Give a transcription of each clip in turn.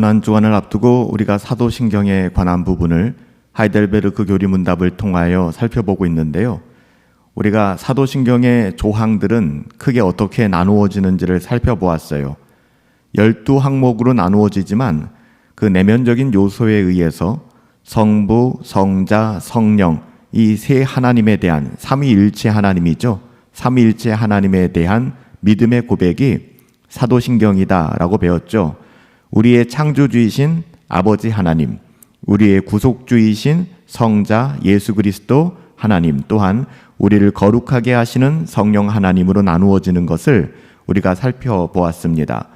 고난 주간을 앞두고 우리가 사도신경에 관한 부분을 하이델베르크 교리 문답을 통하여 살펴보고 있는데요. 우리가 사도신경의 조항들은 크게 어떻게 나누어지는지를 살펴보았어요. 열두 항목으로 나누어지지만 그 내면적인 요소에 의해서 성부, 성자, 성령 이 세 하나님에 대한 삼위일체 하나님이죠. 삼위일체 하나님에 대한 믿음의 고백이 사도신경이다라고 배웠죠. 우리의 창조주이신 아버지 하나님, 우리의 구속주이신 성자 예수 그리스도 하나님 또한 우리를 거룩하게 하시는 성령 하나님으로 나누어지는 것을 우리가 살펴보았습니다.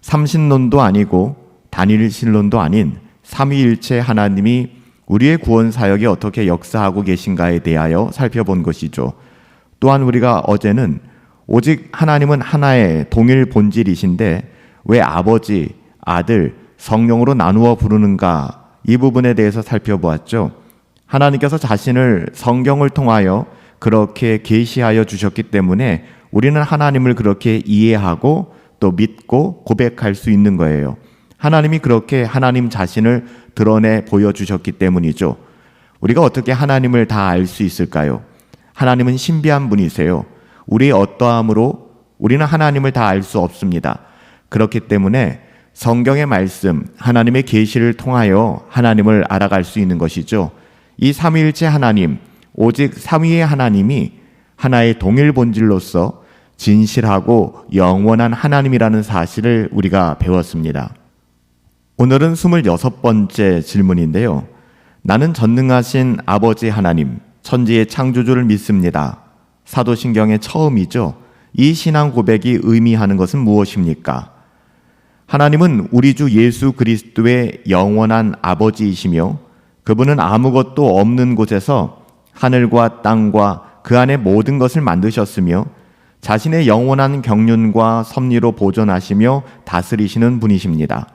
삼신론도 아니고 단일신론도 아닌 삼위일체 하나님이 우리의 구원 사역에 어떻게 역사하고 계신가에 대하여 살펴본 것이죠. 또한 우리가 어제는 오직 하나님은 하나의 동일 본질이신데 왜 아버지, 아들, 성령으로 나누어 부르는가 이 부분에 대해서 살펴보았죠. 하나님께서 자신을 성경을 통하여 그렇게 계시하여 주셨기 때문에 우리는 하나님을 그렇게 이해하고 또 믿고 고백할 수 있는 거예요. 하나님이 그렇게 하나님 자신을 드러내 보여주셨기 때문이죠. 우리가 어떻게 하나님을 다 알 수 있을까요? 하나님은 신비한 분이세요. 우리의 어떠함으로 우리는 하나님을 다 알 수 없습니다. 그렇기 때문에 성경의 말씀, 하나님의 계시를 통하여 하나님을 알아갈 수 있는 것이죠. 이 삼위일체 하나님, 오직 삼위의 하나님이 하나의 동일 본질로서 진실하고 영원한 하나님이라는 사실을 우리가 배웠습니다. 오늘은 26번째 질문인데요. 나는 전능하신 아버지 하나님, 천지의 창조주를 믿습니다. 사도신경의 처음이죠. 이 신앙 고백이 의미하는 것은 무엇입니까? 하나님은 우리 주 예수 그리스도의 영원한 아버지이시며 그분은 아무것도 없는 곳에서 하늘과 땅과 그 안에 모든 것을 만드셨으며 자신의 영원한 경륜과 섭리로 보존하시며 다스리시는 분이십니다.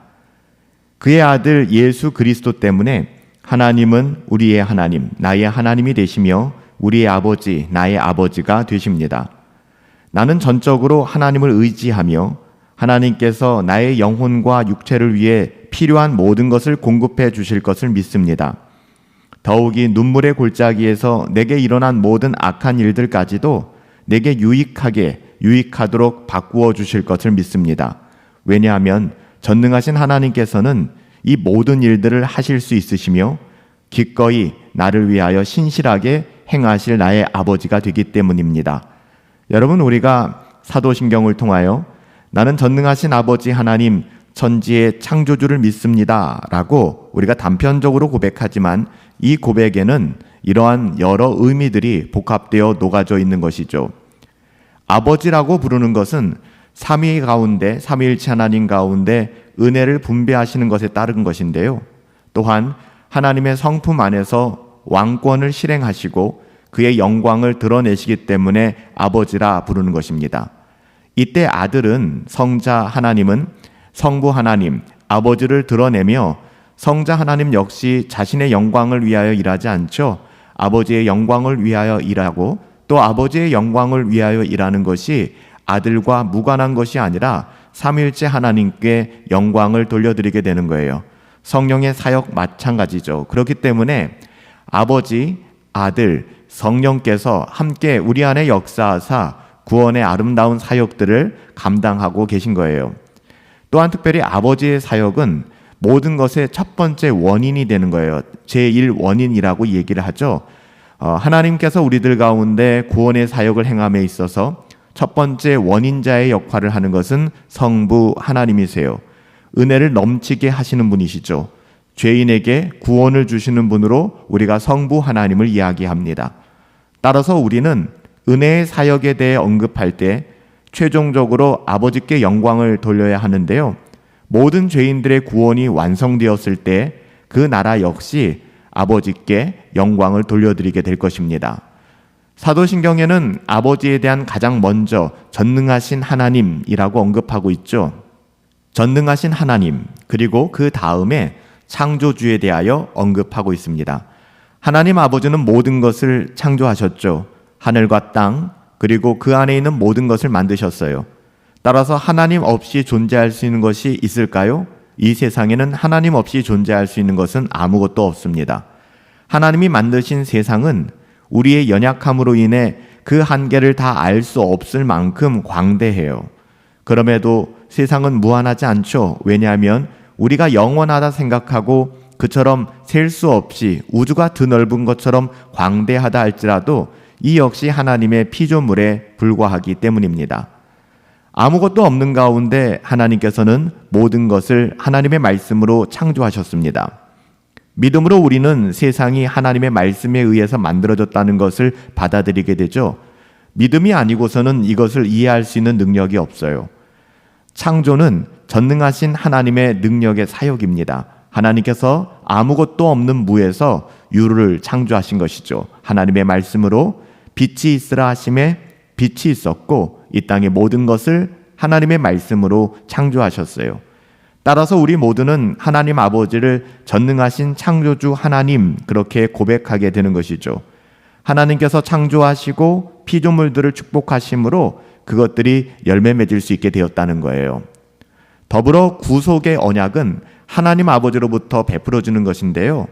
그의 아들 예수 그리스도 때문에 하나님은 우리의 하나님, 나의 하나님이 되시며 우리의 아버지, 나의 아버지가 되십니다. 나는 전적으로 하나님을 의지하며 하나님께서 나의 영혼과 육체를 위해 필요한 모든 것을 공급해 주실 것을 믿습니다. 더욱이 눈물의 골짜기에서 내게 일어난 모든 악한 일들까지도 내게 유익하게 유익하도록 바꾸어 주실 것을 믿습니다. 왜냐하면 전능하신 하나님께서는 이 모든 일들을 하실 수 있으시며 기꺼이 나를 위하여 신실하게 행하실 나의 아버지가 되기 때문입니다. 여러분 우리가 사도신경을 통하여 나는 전능하신 아버지 하나님 천지의 창조주를 믿습니다 라고 우리가 단편적으로 고백하지만 이 고백에는 이러한 여러 의미들이 복합되어 녹아져 있는 것이죠. 아버지라고 부르는 것은 삼위 가운데 삼위일체 하나님 가운데 은혜를 분배하시는 것에 따른 것인데요. 또한 하나님의 성품 안에서 왕권을 실행하시고 그의 영광을 드러내시기 때문에 아버지라 부르는 것입니다. 이때 아들은 성자 하나님은 성부 하나님, 아버지를 드러내며 성자 하나님 역시 자신의 영광을 위하여 일하지 않죠. 아버지의 영광을 위하여 일하고 또 아버지의 영광을 위하여 일하는 것이 아들과 무관한 것이 아니라 삼일째 하나님께 영광을 돌려드리게 되는 거예요. 성령의 사역 마찬가지죠. 그렇기 때문에 아버지, 아들, 성령께서 함께 우리 안에 역사하사 구원의 아름다운 사역들을 감당하고 계신 거예요. 또한 특별히 아버지의 사역은 모든 것의 첫 번째 원인이 되는 거예요. 제1 원인이라고 얘기를 하죠. 어, 하나님께서 우리들 가운데 구원의 사역을 행함에 있어서 첫 번째 원인자의 역할을 하는 것은 성부 하나님이세요. 은혜를 넘치게 하시는 분이시죠. 죄인에게 구원을 주시는 분으로 우리가 성부 하나님을 이야기합니다. 따라서 우리는 은혜의 사역에 대해 언급할 때 최종적으로 아버지께 영광을 돌려야 하는데요. 모든 죄인들의 구원이 완성되었을 때 그 나라 역시 아버지께 영광을 돌려드리게 될 것입니다. 사도신경에는 아버지에 대한 가장 먼저 전능하신 하나님이라고 언급하고 있죠. 전능하신 하나님, 그리고 그 다음에 창조주에 대하여 언급하고 있습니다. 하나님 아버지는 모든 것을 창조하셨죠. 하늘과 땅, 그리고 그 안에 있는 모든 것을 만드셨어요. 따라서 하나님 없이 존재할 수 있는 것이 있을까요? 이 세상에는 하나님 없이 존재할 수 있는 것은 아무것도 없습니다. 하나님이 만드신 세상은 우리의 연약함으로 인해 그 한계를 다 알 수 없을 만큼 광대해요. 그럼에도 세상은 무한하지 않죠. 왜냐하면 우리가 영원하다 생각하고 그처럼 셀 수 없이 우주가 드넓은 것처럼 광대하다 할지라도 이 역시 하나님의 피조물에 불과하기 때문입니다. 아무것도 없는 가운데 하나님께서는 모든 것을 하나님의 말씀으로 창조하셨습니다. 믿음으로 우리는 세상이 하나님의 말씀에 의해서 만들어졌다는 것을 받아들이게 되죠. 믿음이 아니고서는 이것을 이해할 수 있는 능력이 없어요. 창조는 전능하신 하나님의 능력의 사역입니다. 하나님께서 아무것도 없는 무에서 유를 창조하신 것이죠. 하나님의 말씀으로 빛이 있으라 하심에 빛이 있었고 이 땅의 모든 것을 하나님의 말씀으로 창조하셨어요. 따라서 우리 모두는 하나님 아버지를 전능하신 창조주 하나님 그렇게 고백하게 되는 것이죠. 하나님께서 창조하시고 피조물들을 축복하심으로 그것들이 열매 맺을 수 있게 되었다는 거예요. 더불어 구속의 언약은 하나님 아버지로부터 베풀어주는 것인데요.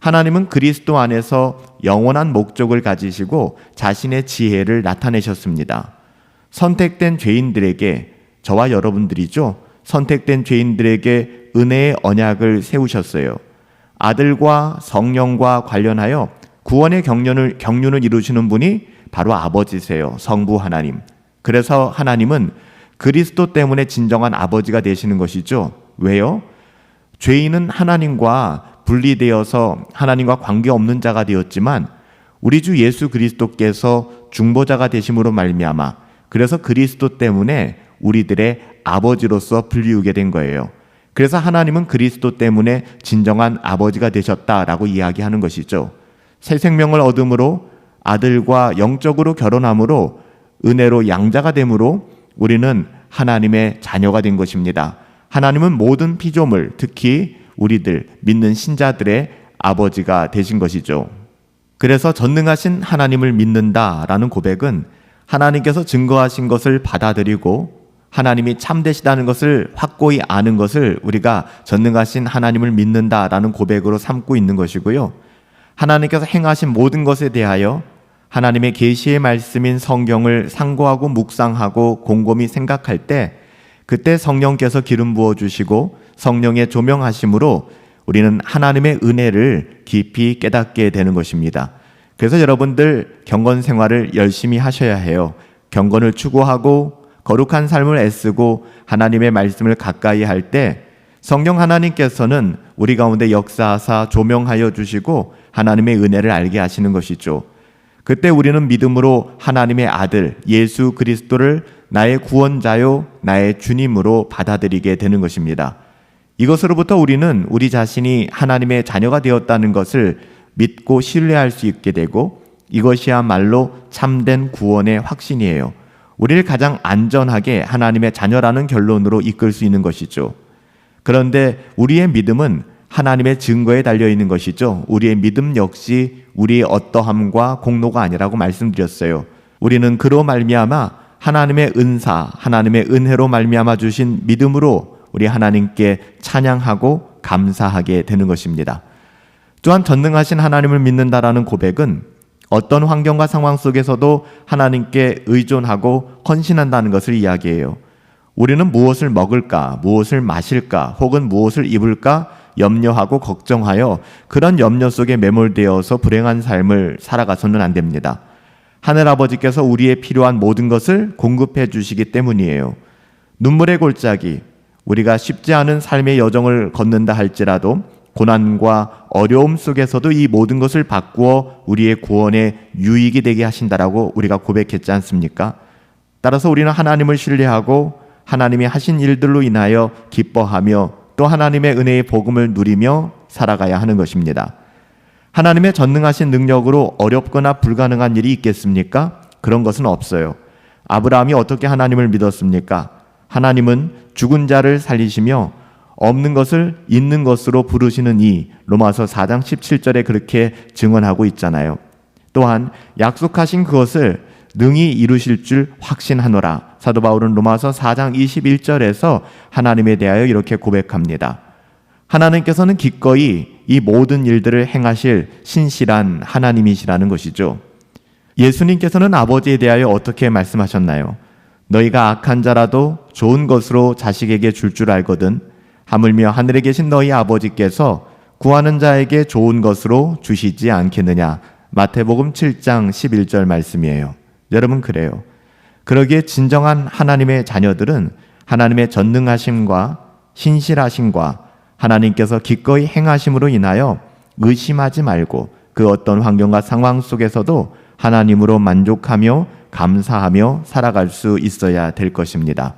하나님은 그리스도 안에서 영원한 목적을 가지시고 자신의 지혜를 나타내셨습니다. 선택된 죄인들에게 저와 여러분들이죠. 선택된 죄인들에게 은혜의 언약을 세우셨어요. 아들과 성령과 관련하여 구원의 경륜을 경륜을 이루시는 분이 바로 아버지세요. 성부 하나님. 그래서 하나님은 그리스도 때문에 진정한 아버지가 되시는 것이죠. 왜요? 죄인은 하나님과 분리되어서 하나님과 관계없는 자가 되었지만 우리 주 예수 그리스도께서 중보자가 되심으로 말미암아 그래서 그리스도 때문에 우리들의 아버지로서 불리우게 된 거예요. 그래서 하나님은 그리스도 때문에 진정한 아버지가 되셨다라고 이야기하는 것이죠. 새 생명을 얻음으로 아들과 영적으로 결혼함으로 은혜로 양자가 되므로 우리는 하나님의 자녀가 된 것입니다. 하나님은 모든 피조물, 특히 우리들 믿는 신자들의 아버지가 되신 것이죠. 그래서 전능하신 하나님을 믿는다라는 고백은 하나님께서 증거하신 것을 받아들이고 하나님이 참되시다는 것을 확고히 아는 것을 우리가 전능하신 하나님을 믿는다라는 고백으로 삼고 있는 것이고요. 하나님께서 행하신 모든 것에 대하여 하나님의 계시의 말씀인 성경을 상고하고 묵상하고 곰곰이 생각할 때 그때 성령께서 기름 부어 주시고 성령의 조명하심으로 우리는 하나님의 은혜를 깊이 깨닫게 되는 것입니다. 그래서 여러분들 경건 생활을 열심히 하셔야 해요. 경건을 추구하고 거룩한 삶을 애쓰고 하나님의 말씀을 가까이 할 때 성령 하나님께서는 우리 가운데 역사하사 조명하여 주시고 하나님의 은혜를 알게 하시는 것이죠. 그때 우리는 믿음으로 하나님의 아들 예수 그리스도를 나의 구원자요 나의 주님으로 받아들이게 되는 것입니다. 이것으로부터 우리는 우리 자신이 하나님의 자녀가 되었다는 것을 믿고 신뢰할 수 있게 되고 이것이야말로 참된 구원의 확신이에요. 우리를 가장 안전하게 하나님의 자녀라는 결론으로 이끌 수 있는 것이죠. 그런데 우리의 믿음은 하나님의 증거에 달려 있는 것이죠. 우리의 믿음 역시 우리의 어떠함과 공로가 아니라고 말씀드렸어요. 우리는 그로 말미암아 하나님의 은사, 하나님의 은혜로 말미암아 주신 믿음으로 우리 하나님께 찬양하고 감사하게 되는 것입니다. 또한 전능하신 하나님을 믿는다라는 고백은 어떤 환경과 상황 속에서도 하나님께 의존하고 헌신한다는 것을 이야기해요. 우리는 무엇을 먹을까, 무엇을 마실까, 혹은 무엇을 입을까 염려하고 걱정하여 그런 염려 속에 매몰되어서 불행한 삶을 살아가서는 안 됩니다. 하늘 아버지께서 우리의 필요한 모든 것을 공급해 주시기 때문이에요. 눈물의 골짜기, 우리가 쉽지 않은 삶의 여정을 걷는다 할지라도 고난과 어려움 속에서도 이 모든 것을 바꾸어 우리의 구원에 유익이 되게 하신다라고 우리가 고백했지 않습니까? 따라서 우리는 하나님을 신뢰하고 하나님이 하신 일들로 인하여 기뻐하며 또 하나님의 은혜의 복음을 누리며 살아가야 하는 것입니다. 하나님의 전능하신 능력으로 어렵거나 불가능한 일이 있겠습니까? 그런 것은 없어요. 아브라함이 어떻게 하나님을 믿었습니까? 하나님은 죽은 자를 살리시며 없는 것을 있는 것으로 부르시는 이 로마서 4장 17절에 그렇게 증언하고 있잖아요. 또한 약속하신 그것을 능히 이루실 줄 확신하노라. 사도 바울은 로마서 4장 21절에서 하나님에 대하여 이렇게 고백합니다. 하나님께서는 기꺼이 이 모든 일들을 행하실 신실한 하나님이시라는 것이죠. 예수님께서는 아버지에 대하여 어떻게 말씀하셨나요? 너희가 악한 자라도 좋은 것으로 자식에게 줄줄 알거든 하물며 하늘에 계신 너희 아버지께서 구하는 자에게 좋은 것으로 주시지 않겠느냐. 마태복음 7장 11절 말씀이에요. 여러분 그래요. 그러기에 진정한 하나님의 자녀들은 하나님의 전능하심과 신실하심과 하나님께서 기꺼이 행하심으로 인하여 의심하지 말고 그 어떤 환경과 상황 속에서도 하나님으로 만족하며 감사하며 살아갈 수 있어야 될 것입니다.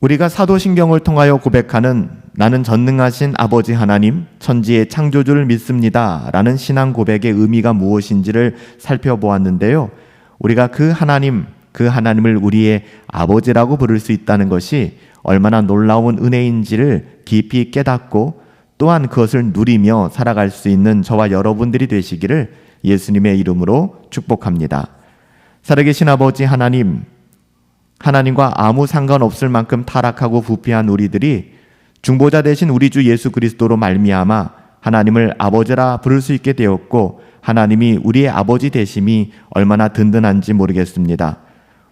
우리가 사도신경을 통하여 고백하는 나는 전능하신 아버지 하나님, 천지의 창조주를 믿습니다. 라는 신앙 고백의 의미가 무엇인지를 살펴보았는데요. 우리가 그 하나님, 그 하나님을 우리의 아버지라고 부를 수 있다는 것이 얼마나 놀라운 은혜인지를 깊이 깨닫고 또한 그것을 누리며 살아갈 수 있는 저와 여러분들이 되시기를 예수님의 이름으로 축복합니다. 살아계신 아버지 하나님, 하나님과 아무 상관없을 만큼 타락하고 부패한 우리들이 중보자 대신 우리 주 예수 그리스도로 말미암아 하나님을 아버지라 부를 수 있게 되었고 하나님이 우리의 아버지 되심이 얼마나 든든한지 모르겠습니다.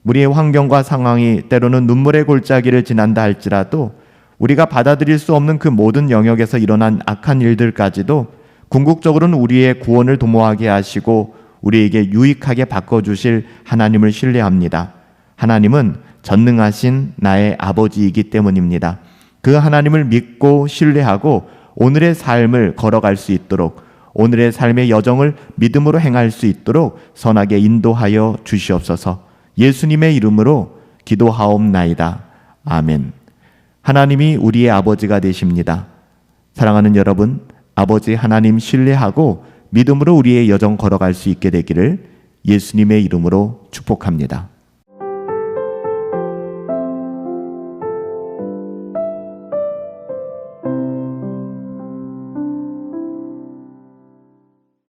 우리의 환경과 상황이 때로는 눈물의 골짜기를 지난다 할지라도 우리가 받아들일 수 없는 그 모든 영역에서 일어난 악한 일들까지도 궁극적으로는 우리의 구원을 도모하게 하시고 우리에게 유익하게 바꿔주실 하나님을 신뢰합니다. 하나님은 전능하신 나의 아버지이기 때문입니다. 그 하나님을 믿고 신뢰하고 오늘의 삶을 걸어갈 수 있도록 오늘의 삶의 여정을 믿음으로 행할 수 있도록 선하게 인도하여 주시옵소서 예수님의 이름으로 기도하옵나이다. 아멘. 하나님이 우리의 아버지가 되십니다. 사랑하는 여러분, 아버지 하나님 신뢰하고 믿음으로 우리의 여정 걸어갈 수 있게 되기를 예수님의 이름으로 축복합니다.